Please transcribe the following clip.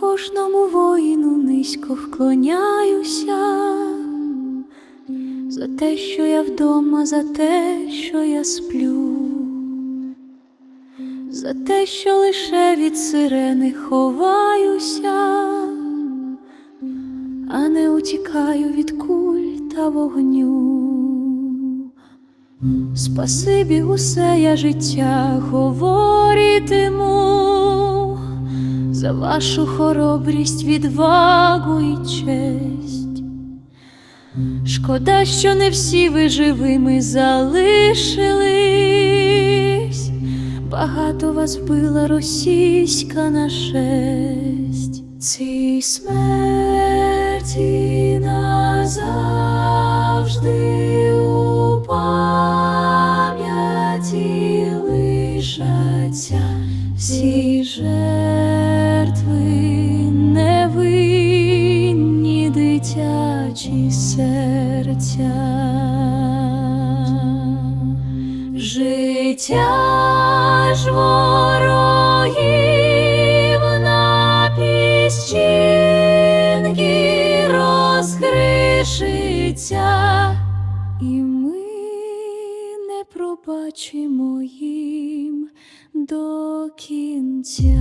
кожному воїну низько вклоняюся, за те, що я вдома, за те, що я сплю, за те, що лише від сирени ховаюся, а не утікаю від куль та вогню. Спасибі усе я життя говоритиму за вашу хоробрість, відвагу і честь. Шкода, що не всі ви живими залишились, багато вас била російська нашесть. Цій смерті назавжди у пам'яті лишаться всі жертви дитячі серця. Життя ж ворогів на піщинки розкришиться, і ми не пробачимо їм до кінця.